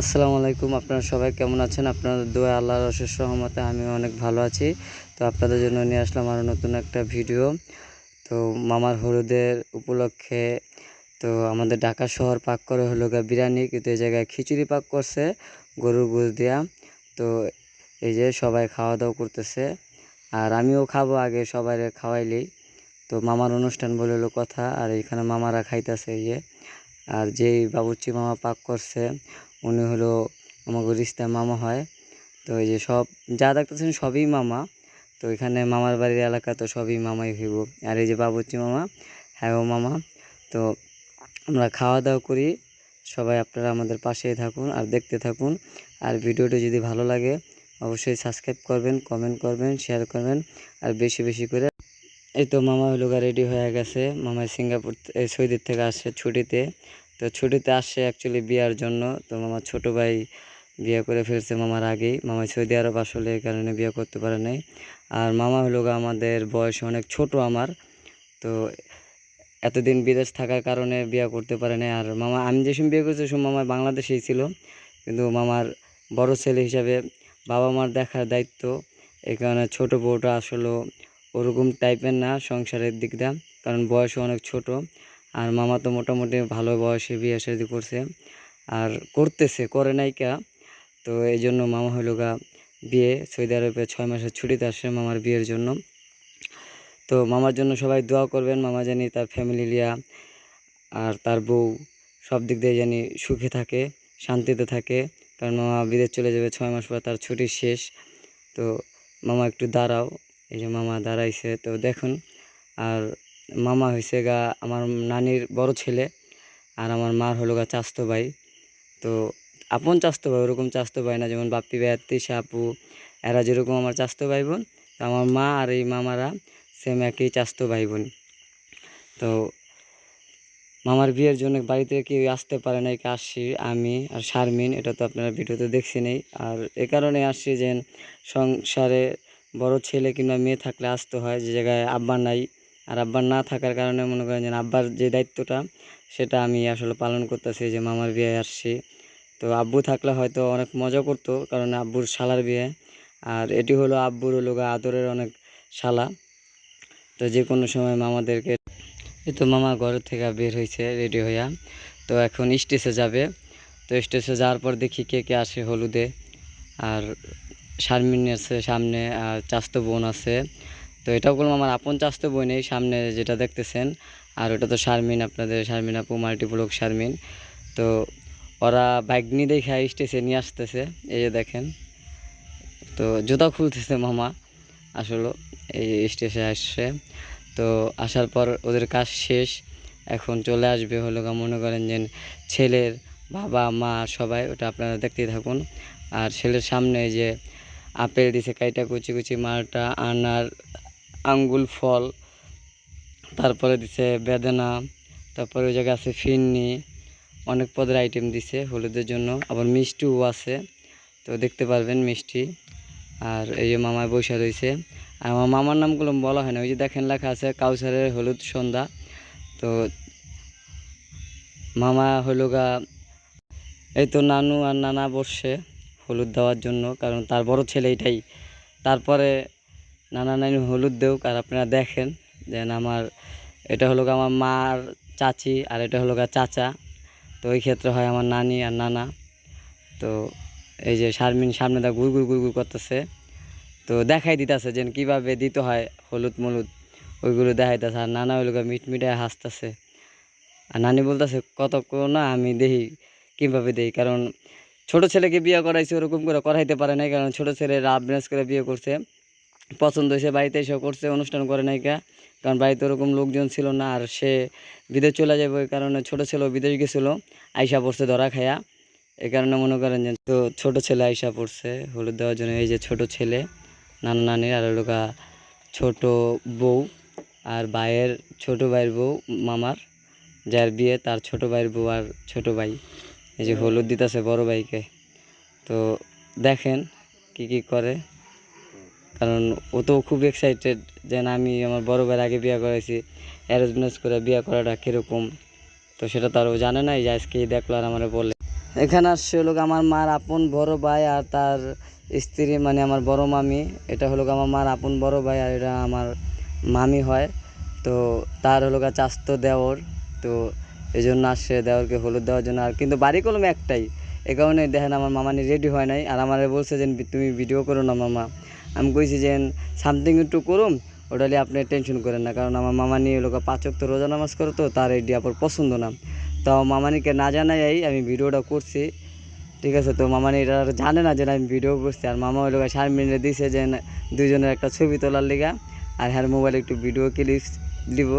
আসসালামু আলাইকুম, আপনারা সবাই কেমন আছেন? আপনাদের দোয়া আল্লাহর অশেষ রহমতে আমি অনেক ভালো আছি। তো আপনাদের জন্য নিয়ে আসলাম আরও নতুন একটা ভিডিও। তো মামার হলুদের উপলক্ষে, তো আমাদের ঢাকা শহর পাক করে হলো গা বিরিয়ানি, কিন্তু এই জায়গায় খিচুড়ি পাক করছে গরুর গোশ দিয়া। তো এই যে সবাই খাওয়া দাওয়া করতেছে, আর আমিও খাব আগে সবাই খাওয়াইলেই। তো মামার অনুষ্ঠান বলে হলো কথা, আর এখানে মামারা খাইতেছে এই যে। আর যেই বাবুর্চি মামা পাক করছে উনি হলো আমাকে রিস্তা মামা হয়। তো এই যে সব, যা দেখতেছেন সবই মামা। তো এখানে মামার বাড়ির এলাকা তো সবই মামাই হইব। আর এই যে বাবুর্চি মামা হ্যাঁ ও মামা। তো আমরা খাওয়া দাওয়া করি। সবাই আপনারা আমাদের পাশেই থাকুন আর দেখতে থাকুন। আর ভিডিওটি যদি ভালো লাগে, অবশ্যই সাবস্ক্রাইব করবেন, কমেন্ট করবেন, শেয়ার করবেন। আর বেশি বেশি করে এই তো মামা হলো রেডি হয়ে গেছে। মামা সিঙ্গাপুর সৌদির থেকে আসছে ছুটিতে। তো ছুটিতে আসছে অ্যাকচুয়ালি বিয়ার জন্য। তো মামার ছোট ভাই বিয়ে করে ফেলছে মামার আগেই। মামা সৌদি আরব আসলে এই কারণে বিয়ে করতে পারে নাই। আর মামা হলো আমাদের বয়স অনেক ছোট আমার। তো এতদিন বিদেশ থাকার কারণে বিয়ে করতে পারে নাই। আর মামা, আমি যে সময় বিয়ে করছি সে মামা বাংলাদেশেই ছিল। কিন্তু মামার বড় ছেলে হিসাবে বাবা মার দেখার দায়িত্ব। এই কারণে ছোটো বউটা আসলে ওরকম টাইপের না সংসারের দিকটা কারণ বয়সও অনেক ছোট। আর মামা তো মোটামুটি ভালো বয়সে বিয়ে শাদি করছে আর করতেছে, করে নাই কা। তো এই জন্য মামা হলো গা বিয়ে সৌদি আরবে ছয় মাসের ছুটিতে আসে মামার বিয়ের জন্য। তো মামার জন্য সবাই দোয়া করবেন, মামা জানি তার ফ্যামিলি লিয়া আর তার বউ সব দিক দিয়ে জানি সুখে থাকে, শান্তিতে থাকে। কারণ মামা বিদেশ চলে যাবে ছয় মাস পর, তার ছুটি শেষ। তো মামা একটু দাঁড়াও, এই যে মামা দাঁড়াইছে, তো দেখুন। আর মামা হয়েছে গা আমার নানির বড় ছেলে আর আমার মার হলো গা চাস্তো ভাই। তো আপন চাস্তো ভাই, ওরকম চাস্তো ভাই না যেমন বাপ্পি ভাই তিশা আপু এরা যেরকম আমার চাস্তো ভাই বোন, তো আমার মা আর এই মামারা সেম একই চাস্তো ভাই বোন। তো মামার বিয়ের জন্য বাড়িতে কেউ আসতে পারে না একে আসছি আমি আর শারমিন, এটা তো আপনারা ভিডিওতে দেখছি নেই। আর এ কারণে আসছি যে সংসারে বড় ছেলে কিংবা মেয়ে থাকলে আসতে হয়, যে জায়গায় আব্বা নাই আর আব্বার না থাকার কারণে মনে করেন যে আব্বার যে দায়িত্বটা সেটা আমি আসলে পালন করতেছি যে মামার বিয়ে আসছি। তো আব্বু থাকলে হয়তো অনেক মজা করতো, কারণ আব্বুর শালার বিয়ে। আর এটি হলো আব্বুর গা আদরের অনেক শালা। তো যে কোনো সময় মামাদেরকে, এই তো মামা ঘর থেকে বের হয়েছে রেডি হইয়া। তো এখন স্টেজে যাবে। তো স্টেজে যাওয়ার পর দেখি কে কে আসে হলুদে। আর শারমিন আছে সামনে, আর চাস্ত বোন আছে। তো এটাও বললাম, আমার আপন চাস্তো বোনই সামনে যেটা দেখতেছেন, আর ওটা তো শারমিন আপনাদের, শারমিন আপু, মাল্টিপ্লক শারমিন। তো ওরা বাইক নিয়ে দেখে স্টেজে নিয়ে আসতেছে, এই যে দেখেন। তো জুতা খুলতেছে মামা, আসলে এই স্টেশে আসছে। তো আসার পর ওদের কাজ শেষ, এখন চলে আসবে হলো মনে করেন যে ছেলের বাবা, মা সবাই, ওটা আপনারা দেখতেই থাকুন। আর ছেলের সামনে যে আপেল দিছে, কাইটা কুচি কুচি মালটা আনার আঙ্গুল, ফল, তারপরে দিছে বেদানা, তারপরে ওই জায়গায় আছে ফিন্নি অনেক পদের আইটেম দিছে, হলুদের জন্য। আবার মিষ্টিও আছে, তো দেখতে পারবেন মিষ্টি। আর এই যে মামায় বসে রয়েছে। আর আমার মামার নামগুলো বলা হয় না, ওই যে দেখেন লেখা আছে, কাউসারের হলুদ সন্ধ্যা। তো মামা হলো গা, এই তো নানু আর নানা বসছে হলুদ দেওয়ার জন্য, কারণ তার বড় ছেলে এটাই। তারপরে নানা নানি হলুদ দেউক আর আপনারা দেখেন যেন আমার, এটা হলো আমার মার চাচি আর এটা হলো চাচা। তো ওই ক্ষেত্রে হয় আমার নানি আর নানা। তো এই যে শারমিন সামনে দা গুড় গুড় গুড় গুড় করতেছে। তো দেখাই দিতেছে যেন কীভাবে দিতে হয় হলুদ মলুদ, ওইগুলো দেখাইতেছে। আর নানা ওইগুলো মিট মিটায় হাসতেছে। আর নানি বলতেছে কতক্ষণ না আমি দেখি কীভাবে দেই? কারণ ছোট ছেলেকে বিয়ে করাইছে ওরকম করে করাইতে পারে নাই, কারণ ছোট ছেলে রাব করে বিয়ে করছে। পছন্দ হয়েছে, বাড়িতে এসে করছে, অনুষ্ঠান করে নাই কা। কারণ বাড়িতে ওরকম লোকজন ছিল না, আর সে বিদেশ চলে যাবে, ওই কারণে ছোটো ছেলে বিদেশ গেছিল, আইসা পড়ছে ধরা খায়া। এই কারণে মনে করেন যে তো ছোটো ছেলে আইসা পড়ছে, হলুদ দেওয়ার জন্য। এই যে ছোট ছেলে, নানা নানির, আর লোকা ছোট বউ, আর ভাইয়ের ছোট ভাইয়ের বউ, মামার, যার বিয়ে তার ছোট ভাইয়ের বউ আর ছোট ভাই। এই যে হলুদ দিতেছে বড় ভাইকে। তো দেখেন কি কি করে। কারণ ও তো খুব এক্সাইটেড যে না, আমি আমার বড় ভাইয়ের আগে বিয়ে করেছি অ্যারেঞ্জ ম্যারেজ করে বিয়ে করাটা কীরকম? তো সেটা তো আর ও জানে না যে আজকেই দেখল আর আমার বলে। এখানে আসছে হলো আমার মার আপন বড় ভাই আর তার স্ত্রী মানে আমার বড় মামি। এটা হলো আমার মার আপন বড় ভাই আর এটা আমার মামি হয়। তো তার হলো চাস্তো দেওর। তো এই জন্য আসছে দেওরকে হলুদ দেওয়ার জন্য। আর কিন্তু বাড়ি কলম একটাই। এ কারণে দেখেন আমার মামানি রেডি হয় নাই। আর আমার বলছে যে, তুমি ভিডিও করো না মামা। আমি কইছি যে, সামথিং একটু করুম, ওটা নিয়ে আপনি টেনশন করেন না, কারণ আমার মামানি লোক পাঁচক তো রোজা নামাজ করে তো, তার এই ডিয়াপর পছন্দ না। তো মামানিকে না জানাই আমি ভিডিওটা করছি, ঠিক আছে? তো মামানি এটা জানে না যে আমি ভিডিও করছি, আর মামা ওই লোক মিনিটে দিছে যে দুইজনের একটা ছবি তোলার লিগা, আর হ্যাঁ মোবাইলে একটু ভিডিও ক্লিপ দিব,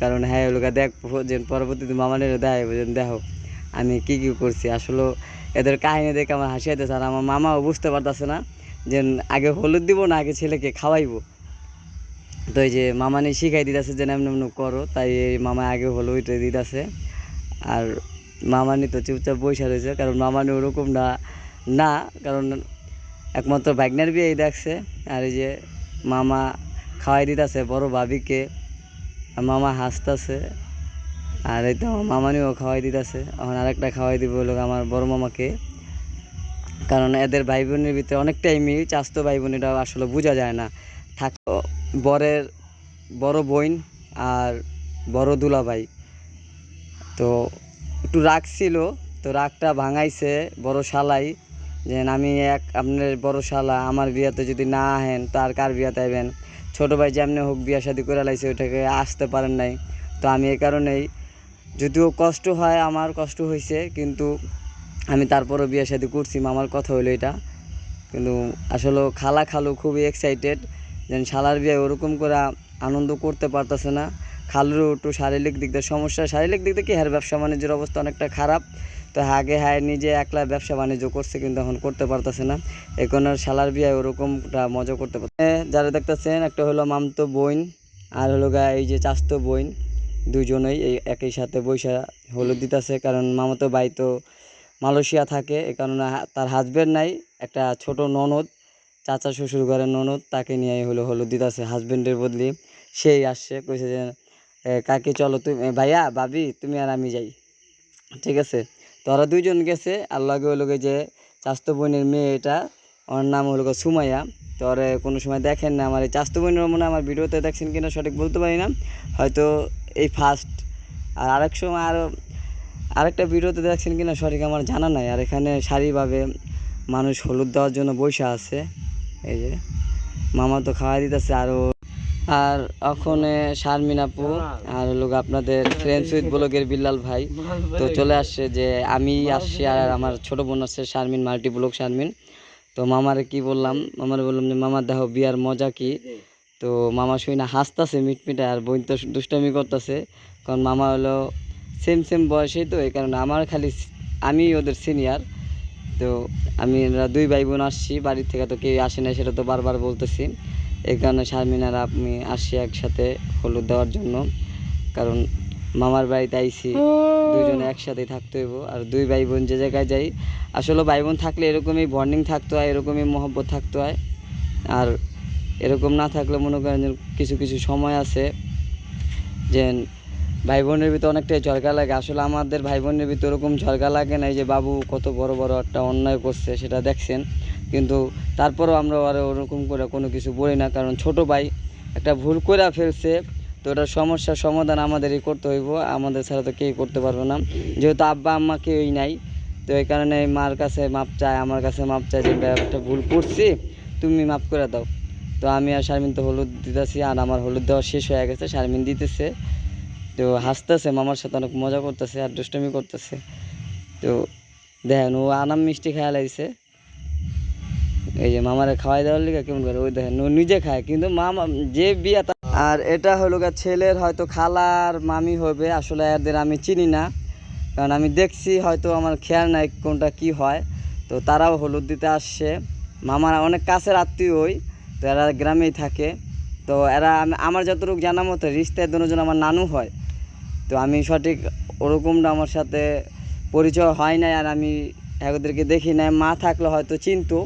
কারণ হ্যাঁ ওই লোক দেখব যে পরবর্তীতে মামানির দেখাবো যে দেখো, আমি কি কি করছি। আসলে এদের কাহিনী দেখে আমার হাসি আইতেছে, আর আমার মামাও বুঝতে পারতেছে না যে আগে হলুদ দিব না, আগে ছেলেকে খাওয়াইবো। তো এই যে মামানি শিখাই দিতেছে যে এমন এমন করো, তাই এই মামা আগে হলুদ দিতেছে। আর মামানি তো চুপচাপ বৈশা রয়েছে, কারণ মামানি ওরকম না না, কারণ একমাত্র বাইকনার বিয়েই দেখছে। আর এই যে মামা খাওয়াই দিতেছে বড় ভাবিকে মামা হাসতেছে। আর এই তো মামানিও খাওয়াই দিতেছে। এখন আরেকটা খাওয়াই দিব হলো আমার বড় মামাকে। কারণ এদের ভাই বোনের ভিতরে অনেকটাই মিল, চাস্তো ভাই বোন এটা আসলে বোঝা যায় না। থাক বরের বড় বোন আর বড় দুলাভাই। তো একটু রাগ ছিল, তো রাগটা ভাঙাইছে বড় শালাই, যে আমি এক, আপনার বড় শালা, আমার বিয়াতে যদি না আহেন তার কার বিয়াতে আইবেন? ছোটো ভাই যেমনি হোক বিয়া শাদি করে লাইছে, ওইটাকে আসতে পারেন নাই। তো আমি এই কারণেই, যদিও কষ্ট হয়, আমার কষ্ট হয়েছে কিন্তু আমি তারপরও বিয়ে শাদি করছি, মামার কথা হলো এটা। কিন্তু আসলে খালা খালু খুবই এক্সাইটেড যেন শালার বিয়ে ওরকম করে আনন্দ করতে পারতেছে না। খালুরও একটু শারীরিক দিক দিয়ে সমস্যা, শারীরিক দিক থেকে হ্যাঁ ব্যবসা বাণিজ্যের অবস্থা অনেকটা খারাপ। তো আগে হ্যাঁ নিজে একলা ব্যবসা বাণিজ্য করছে, কিন্তু এখন করতে পারতেছে না। এখন আর শালার বিয়ে ওরকমটা মজা করতে পারছে যারা দেখতেছেন, একটা হলো মামতো বইন আর হলো গা এই যে চাস্তো বইন দুজনেই এই একই সাথে বৈশা হলুদ দিতেছে, কারণ মামাতো ভাই তো মালয়েশিয়া থাকে এই কারণে তার হাজবেন্ড নাই, একটা ছোট ননদ, চাচা শ্বশুর ঘরের ননদ, তাকে নিয়ে হলো হলুদ দিতেছে হাজবেন্ডের বদলি। সেই আসছে, কইছে যে কাকে, চলো তুমি ভাইয়া, ভাবি, তুমি আর আমি যাই। ঠিক আছে? তো ওরা দুইজন গেছে, আর লগে হলো গিয়ে যে চাস্ত বোনের মেয়ে এটা, ওর নাম হলো সুমাইয়া। তো ওরে কোনো সময় দেখেন না, আমার এই চাস্ত বোনের মনে আমার ভিডিওতে দেখছেন কিনা সঠিক বলতে পারি না। হয়তো এই ফার্স্ট আর আরেক সময় আরও আরেকটা ভিডিওতে দেখছেন কিনা, সঠিক আমার জানা নাই। আর এখানে সারিভাবে মানুষ হলুদ দেওয়ার জন্য বসে আছে। এই যে, মামা তো খাওয়াই দিতেছে আরও আর ওখানে শারমিন আপু, আর লোক আপনাদের ফ্রেন্ডস উইথ ব্লগের বিল্লাল ভাই। তো চলে আসছে যে, আমি আসছি আর আমার ছোট বোন আসছে শারমিন মাল্টি ব্লগ শারমিন। তো মামারে কি বললাম, মামারে বললাম যে মামার দেখো, বিয়ার মজা কি? তো মামা শুই না হাসতাছে মিটমিটে, আর বোন তো দুষ্টামি করতেছে। কারণ মামা হলো সেম সেম বয়সেই তো এই কারণে আমার খালি আমি ওদের সিনিয়র তো আমি দুই ভাই বোন আসছি বাড়ির থেকে তো কেউ আসে না সেটা তো বারবার বলতেছি। এই কারণে শারমিন আর আমি আসছি একসাথে হলুদ দেওয়ার জন্য। কারণ মামার বাড়িতে আইছি দুজনে একসাথেই থাকতে হইব। আর দুই ভাই বোন যে জায়গায় যাই আসলে ভাই বোন থাকলে এরকমই বন্ডিং থাকতে হয় এরকমই মহব্বত থাকতে হয়। আর এরকম না থাকলে মনে করেন যে কিছু কিছু সময় আছে যে ভাই বোনের ভিতরে অনেকটাই ঝরকা লাগে। আসলে আমাদের ভাই বোনের ভিতরে ওরকম ঝরকা লাগে না, এই যে বাবু কত বড় বড় একটা অন্যায় করছে, সেটা দেখছেন। কিন্তু তারপরেও আমরা আর ওরকম করে কোনো কিছু বলি না, কারণ ছোট ভাই একটা ভুল করে ফেলছে, তো ওটার সমস্যার সমাধান আমাদেরই করতে হইব, আমাদের ছাড়া তো কেউ করতে পারবে না। যেহেতু আব্বা আম্মা কেউই নাই, তো এই কারণে মার কাছে মাপ চায়, আমার কাছে মাপ চায় যে একটা ভুল করছি, তুমি মাপ করে দাও। তো আমি আর শারমিন তো হলুদ দিতেছি, আর আমার হলুদ দেওয়া শেষ হয়ে গেছে, শারমিন দিতেছে। তো হাসতেছে, মামার সাথে অনেক মজা করতেছে আর দুষ্টমি করতেছে। তো দেখেন, ও আনাম মিষ্টি খাওয়া লাগছে এই যে মামারে খাওয়াই দেওয়ার লিগে কেমন করে, ওই দেখেন, ও নিজে খায়, কিন্তু মামা যে বিয়া আর এটা হলো গা ছেলের হয়তো খালার মামি হবে, আসলে এদের আমি চিনি না। কারণ আমি দেখছি হয়তো আমার খেয়াল নাই কোনটা কি হয়। তো তারাও হলুদ দিতে আসছে। মামারা অনেক কাছের আত্মীয় ওই, তো এরা গ্রামেই থাকে। তো এরা আমার যতটুকু জানা মতো, রিস্তায় দুজন আমার নানু হয়। তো আমি সঠিক ওরকমটা আমার সাথে পরিচয় হয় নাই আর আমি এদেরকে দেখি নাই। মা থাকলে হয়তো চিনতো।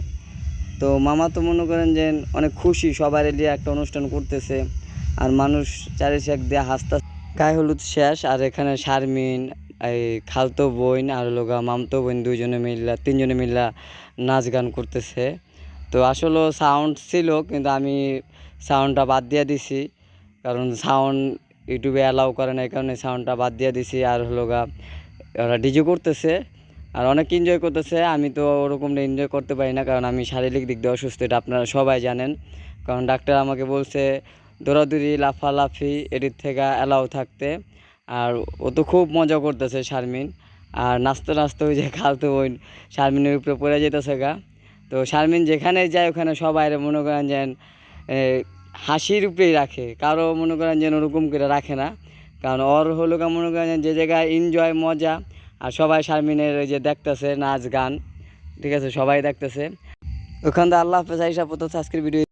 তো মামা তো মনে করেন যে অনেক খুশি সবার এলিয়ে একটা অনুষ্ঠান করতেছে আর মানুষ চারিশেক দিয়ে হাসতে। গায়ে হলুদ শেষ আর এখানে শারমিন, এই খালতো বোন আর লোগা মামতো বোন দুইজনে মিল্লা, তিনজনে মিল্লা নাচ গান করতেছে। তো আসলে সাউন্ড ছিল, কিন্তু আমি সাউন্ডটা বাদ দিয়ে দিছি। কারণ সাউন্ড ইউটিউবে অ্যালাউ করে না এই কারণে সাউন্ডটা বাদ দিয়ে দিছি। আর হলো গা, ওরা ডিজে করতেছে, আর অনেক এনজয় করতেছে। আমি তো ওরকম এনজয় করতে পারি না, কারণ আমি শারীরিক দিক দিয়ে অসুস্থ, এটা আপনারা সবাই জানেন। কারণ ডাক্তার আমাকে বলছে, দৌড়াদৌড়ি, লাফালাফি এটির থেকে অ্যালাউ থাকতে। আর ও তো খুব মজা করতেছে শারমিন। আর নাচতে নাচতে ওই যে খালতো ওই শারমিনের উপরে পড়ে যেতেছে গা। তো শারমিন যেখানে যায়, ওখানে সবাই মনে করেন যেন হাসির উপরেই রাখে। কারও মনে করেন যেন ওরকম করে রাখে না। কারণ ওর হলো মনে করেন যে জায়গায় এনজয় মজা, আর সবাই শারমিনের ওই যে দেখতেছে নাচ গান। ঠিক আছে? সবাই দেখতেছে। ওখান থেকে আল্লাহ হাফেজ আইসা প্রথম আজকের ভিডিও